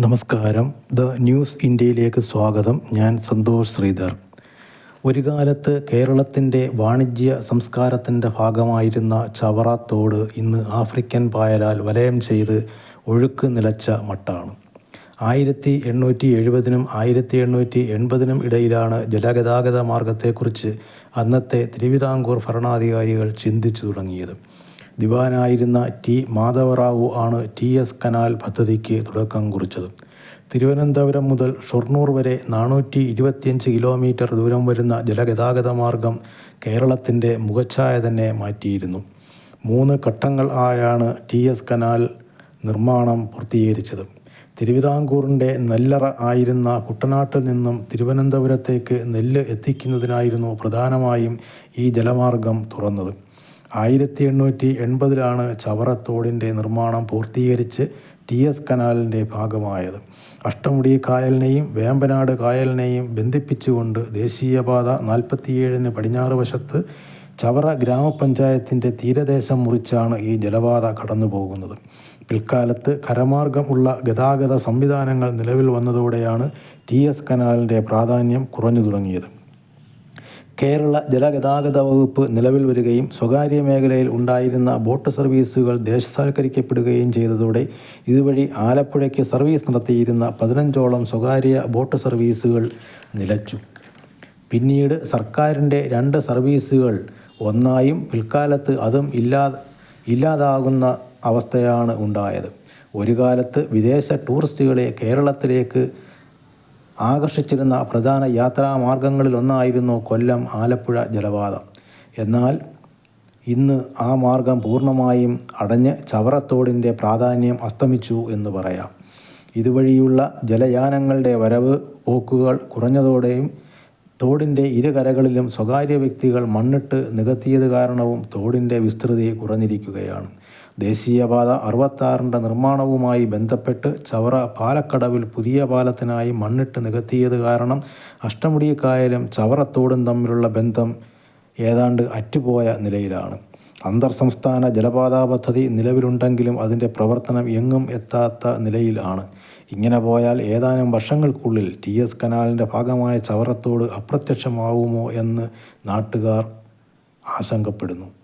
നമസ്കാരം. The news ഇന്ത്യയിലേക്ക് സ്വാഗതം. ഞാൻ സന്തോഷ് ശ്രീധർ. ഒരു കാലത്ത് കേരളത്തിന്റെ വാണിജ്യ സംസ്കാരത്തിന്റെ ഭാഗമായിരുന്ന ചവറ തോട് ഇന്ന് ആഫ്രിക്കൻ പായലാൽ വലയം ചെയ്ത് ഒഴുക്ക് നിലച്ച മട്ടാണ്. ആയിരത്തി എണ്ണൂറ്റി എഴുപതിനും ആയിരത്തി എണ്ണൂറ്റി എൺപതിനും ഇടയിലാണ് ജലഗതാഗത മാർഗത്തെക്കുറിച്ച് അന്നത്തെ തിരുവിതാംകൂർ ഭരണാധികാരികൾ ചിന്തിച്ചു തുടങ്ങിയത്. ദിവാനായിരുന്ന ടി. മാധവറാവു ആണ് ടി. എസ്. കനാൽ പദ്ധതിക്ക് തുടക്കം കുറിച്ചത്. തിരുവനന്തപുരം മുതൽ ഷൊർണൂർ വരെ നാനൂറ്റി ഇരുപത്തിയഞ്ച് കിലോമീറ്റർ ദൂരം വരുന്ന ജലഗതാഗത മാർഗം കേരളത്തിന്റെ മുഖച്ഛായ തന്നെ മാറ്റിയിരുന്നു. മൂന്ന് ഘട്ടങ്ങൾ ആയാണ് ടി. എസ്. കനാൽ നിർമ്മാണം പൂർത്തീകരിച്ചത്. തിരുവിതാംകൂറിന്റെ നെല്ലറ ആയിരുന്ന കുട്ടനാട്ടിൽ നിന്നും തിരുവനന്തപുരത്തേക്ക് നെല്ല് എത്തിക്കുന്നതിനായിരുന്നു പ്രധാനമായും ഈ ജലമാർഗം തുറന്നത്. ആയിരത്തി എണ്ണൂറ്റി എൺപതിലാണ് ചവറത്തോടിന്റെ നിർമ്മാണം പൂർത്തീകരിച്ച് ടി എസ് കനാലിന്റെ ഭാഗമായത്. അഷ്ടമുടി കായലിനെയും വേമ്പനാട് കായലിനെയും ബന്ധിപ്പിച്ചുകൊണ്ട് ദേശീയപാത നാൽപ്പത്തിയേഴിന് പടിഞ്ഞാറ് വശത്ത് ചവറ ഗ്രാമപഞ്ചായത്തിന്റെ തീരദേശം മുറിച്ചാണ് ഈ ജലപാത കടന്നു പോകുന്നത് പിൽക്കാലത്ത് കരമാർഗം ഉള്ള ഗതാഗത സംവിധാനങ്ങൾ നിലവിൽ വന്നതോടെയാണ് ടി എസ് കനാലിന്റെ പ്രാധാന്യം കുറഞ്ഞു തുടങ്ങിയത്. കേരള ജലഗതാഗത വകുപ്പ് നിലവിൽ വരികയും സ്വകാര്യ മേഖലയിൽ ഉണ്ടായിരുന്ന ബോട്ട് സർവീസുകൾ ദേശസാൽക്കരിക്കപ്പെടുകയും ചെയ്തതോടെ ഇതുവഴി ആലപ്പുഴയ്ക്ക് സർവീസ് നടത്തിയിരുന്ന പതിനഞ്ചോളം സ്വകാര്യ ബോട്ട് സർവീസുകൾ നിലച്ചു. പിന്നീട് സർക്കാരിന്റെ രണ്ട് സർവീസുകൾ ഒന്നായും പിൽക്കാലത്ത് അതും ഇല്ലാ ഇല്ലാതാകുന്ന അവസ്ഥയാണ് ഉണ്ടായത്. ഒരു കാലത്ത് വിദേശ ടൂറിസ്റ്റുകളെ കേരളത്തിലേക്ക് ആകർഷിച്ചിരുന്ന പ്രധാന യാത്രാമാർഗങ്ങളിലൊന്നായിരുന്നു കൊല്ലം ആലപ്പുഴ ജലപാതം. എന്നാൽ ഇന്ന് ആ മാർഗം പൂർണമായും അടഞ്ഞ് ചവറത്തോടിന്റെ പ്രാധാന്യം അസ്തമിച്ചു എന്ന് പറയാം. ഇതുവഴിയുള്ള ജലയാനങ്ങളുടെ വരവ് പോക്കുകൾ കുറഞ്ഞതോടെയും തോടിന്റെ ഇരുകരകളിലും സ്വകാര്യ വ്യക്തികൾ മണ്ണിട്ട് നികത്തിയത് കാരണവും തോടിന്റെ വിസ്തൃതി കുറഞ്ഞിരിക്കുകയാണ്. ദേശീയപാത അറുപത്താറിന്റെ നിർമ്മാണവുമായി ബന്ധപ്പെട്ട് ചവറ പാലക്കടവിൽ പുതിയ പാലത്തിനായി മണ്ണിട്ട് നികത്തിയത് കാരണം അഷ്ടമുടിക്കായലും ചവറത്തോടും തമ്മിലുള്ള ബന്ധം ഏതാണ്ട് അറ്റുപോയ നിലയിലാണ്. അന്തർ സംസ്ഥാന ജലപാതാ പദ്ധതി നിലവിലുണ്ടെങ്കിലും അതിന്റെ പ്രവർത്തനം എങ്ങും എത്താത്ത നിലയിലാണ് ഇങ്ങനെ പോയാൽ ഏതാനും വർഷങ്ങൾക്കുള്ളിൽ ടി എസ് കനാലിന്റെ ഭാഗമായ ചവറത്തോട് അപ്രത്യക്ഷമാവുമോ എന്ന് നാട്ടുകാർ ആശങ്കപ്പെടുന്നു.